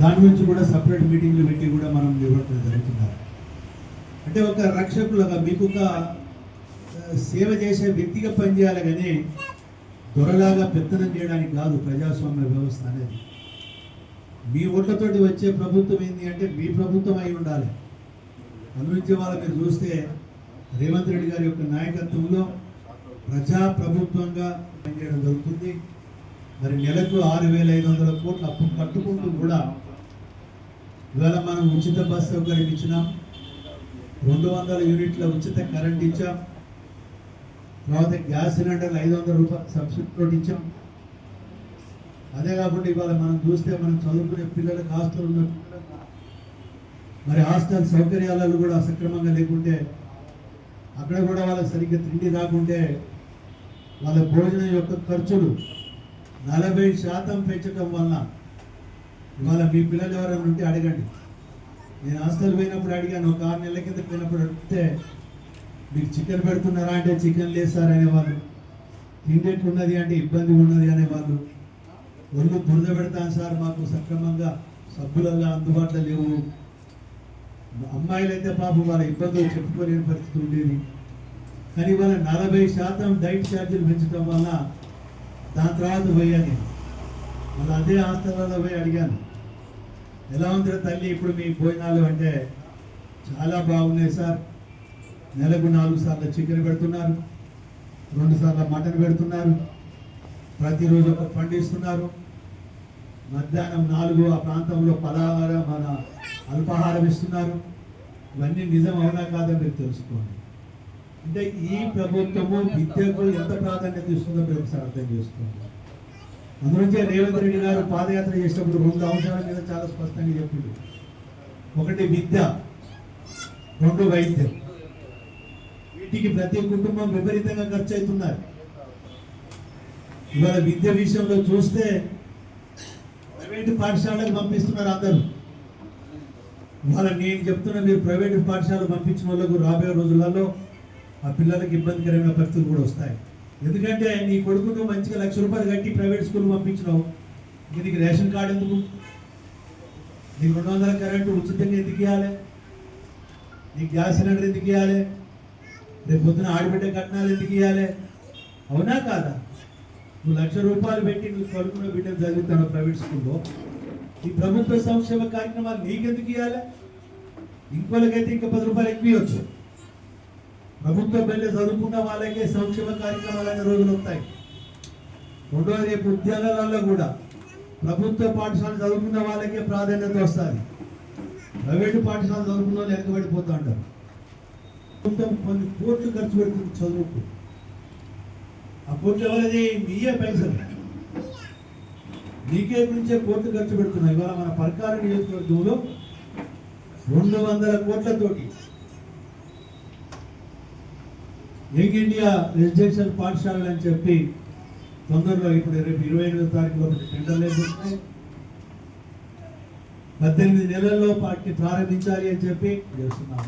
దాని గురించి కూడా సపరేట్ మీటింగ్లు పెట్టి కూడా మనం నిర్వహించడం జరుగుతున్నారు. అంటే ఒక రక్షకులుగా మీకు ఒక సేవ చేసే వ్యక్తిగా పనిచేయాలి కానీ దొరలాగా పెత్తనం చేయడానికి కాదు ప్రజాస్వామ్య వ్యవస్థ అనేది. మీ ఓట్లతోటి వచ్చే ప్రభుత్వం ఏంటి అంటే మీ ప్రభుత్వం అయి ఉండాలి. అనుభవించే వాళ్ళ మీరు చూస్తే రేవంత్ రెడ్డి గారి యొక్క నాయకత్వంలో ప్రజా ప్రభుత్వంగా పనిచేయడం జరుగుతుంది. మరి నెలకు ఆరు వేల ఐదు వందల కోట్ల అప్పు కట్టుకుంటూ కూడా ఇవాళ మనం ఉచిత బస్ సౌకర్యం ఇచ్చినాం. రెండు వందల యూనిట్ల ఉచిత కరెంట్ ఇచ్చాం. తర్వాత గ్యాస్ సిలిండర్లు ఐదు వందల రూపాయలు సబ్సిడీ ఇచ్చాం. అదే కాకుండా ఇవాళ మనం చూస్తే మనం చదువుకునే పిల్లలకు హాస్టల్ ఉన్న మరి హాస్టల్ సౌకర్యాలలో కూడా సక్రమంగా లేకుంటే అక్కడ కూడా వాళ్ళకి సరిగ్గా తిండి రాకుంటే వాళ్ళ భోజనం యొక్క ఖర్చులు నలభై శాతం పెంచడం వలన ఇవాళ మీ పిల్లలు ఎవరైనా ఉంటే అడగండి. నేను హాస్టల్ పోయినప్పుడు అడిగాను ఒక ఆరు నెలల కింద పోయినప్పుడు అడిగితే మీకు చికెన్ పెడుతున్నారా అంటే చికెన్ లేదు సార్ అనేవాళ్ళు. తిండి అంటే ఇబ్బంది ఉన్నది అనేవాళ్ళు. ఒళ్ళు బురద పెడతాను సార్ మాకు సక్రమంగా సబ్బులల్లా అందుబాటులో లేవు. అమ్మాయిలు అయితే పాపం వాళ్ళ ఇబ్బందులు చెప్పుకోలేని పరిస్థితి ఉండేది. కానీ వాళ్ళ నలభై శాతం డైట్ ఛార్జీలు పెంచడం వల్ల దాని తర్వాత పోయా నేను మళ్ళీ అదే హాస్టల్లో పోయి అడిగాను. ఎలా ఉంది తల్లి ఇప్పుడు మీ భోజనాలు అంటే? చాలా బాగున్నాయి సార్. నెలకు నాలుగు సార్లు చికెన్ పెడుతున్నారు. రెండు సార్లు మటన్ పెడుతున్నారు. ప్రతిరోజు ఒక పండిస్తున్నారు మధ్యాహ్నం నాలుగు ఆ ప్రాంతంలో పలహారం మన అల్పాహారం ఇస్తున్నారు. ఇవన్నీ నిజం అవునా కాదని మీరు తెలుసుకోండి. అంటే ఈ ప్రభుత్వము విద్యకు ఎంత ప్రాధాన్యత ఇస్తుందో మీరు ఒకసారి అర్థం చేసుకోండి అందులోంచే రేవంత్ రెడ్డి గారు పాదయాత్ర చేసినప్పుడు రెండు అంశాల మీద చాలా స్పష్టంగా చెప్పింది ఒకటి విద్య రెండు వైద్యం. వీటికి ప్రతి కుటుంబం విపరీతంగా ఖర్చు అవుతున్నారు. ఇవాళ విద్య విషయంలో చూస్తే ప్రైవేటు పాఠశాలకు పంపిస్తున్నారు అందరూ. ఇవాళ నేను చెప్తున్నా మీరు ప్రైవేటు పాఠశాలకు పంపించిన వాళ్ళకు రాబోయే రోజులలో ఆ పిల్లలకి ఇబ్బందికరమైన పరిస్థితులు కూడా వస్తాయి. ఎందుకంటే నీ కొడుకును మంచిగా లక్ష రూపాయలు కట్టి ప్రైవేట్ స్కూల్ పంపించినావు. నీకు రేషన్ కార్డు ఎందుకు? నీకు రెండు వందల కరెంటు ఉచితంగా ఎందుకు ఇవ్వాలి? నీకు గ్యాస్ సిలిండర్ ఎందుకు ఇవ్వాలి? రేపు పొద్దున ఆడబిడ్డ కట్నాలు ఎందుకు ఇవ్వాలి? అవునా కాదా? నువ్వు లక్ష రూపాయలు పెట్టి నువ్వు కొడుకున్న బిడ్డలు చదువుతాను ప్రైవేట్ స్కూల్లో? ఈ ప్రభుత్వ సంక్షేమ కార్యక్రమాలు నీకెందుకు ఇవ్వాలి? ఇంకోళ్ళకైతే ఇంకా పది రూపాయలు ఎక్కువ ఇవ్వచ్చు. ప్రభుత్వం పెళ్ళి చదువుకున్న వాళ్ళకే సంక్షేమ కార్యక్రమాలు అనే రోజులు వస్తాయి. రెండో రేపు ఉద్యోగాలలో కూడా ప్రభుత్వ పాఠశాల చదువుకున్న వాళ్ళకే ప్రాధాన్యత వస్తుంది. ప్రైవేటు పాఠశాల చదువుకున్న వాళ్ళు వెనకబడిపోతూ ఉంటారు? ప్రభుత్వం కొన్ని కోట్లు ఖర్చు పెడుతుంది చదువుకు. ఆ కోట్లు ఎవరిది? మీయే పైసలు నీకే నుంచే కోట్లు ఖర్చు పెడుతున్నాయి. ఇవాళ మన పర్కాల నియోజకవర్గంలో రెండు వందల కోట్లతోటి యంగ్ ఇండియా రెసిడెన్షియల్ పాఠశాలలు అని చెప్పి తొందరలో ఇప్పుడు రేపు ఇరవై ఎనిమిదో తారీఖు ఒకటి టెండర్లు పద్దెనిమిది నెలల్లో పార్టీ ప్రారంభించాలి అని చెప్పి చేస్తున్నాం.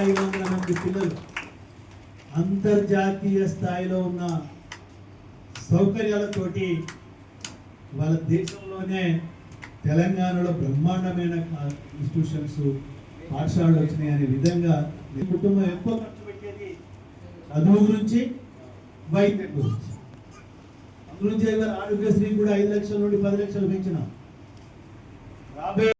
ఐదు వందల మంది పిల్లలు అంతర్జాతీయ స్థాయిలో ఉన్న సౌకర్యాలతోటి వాళ్ళ దేశంలోనే తెలంగాణలో బ్రహ్మాండమైన ఇన్స్టిట్యూషన్స్ పాఠశాలలు వచ్చినాయి అనే విధంగా మీ కుటుంబం ఎక్కువ చదువు గురించి వైద్యం గురించి. అందులో ఆరోగ్యశ్రీ కూడా ఐదు లక్షల నుండి పది లక్షలు పెంచినాం. రాబోయే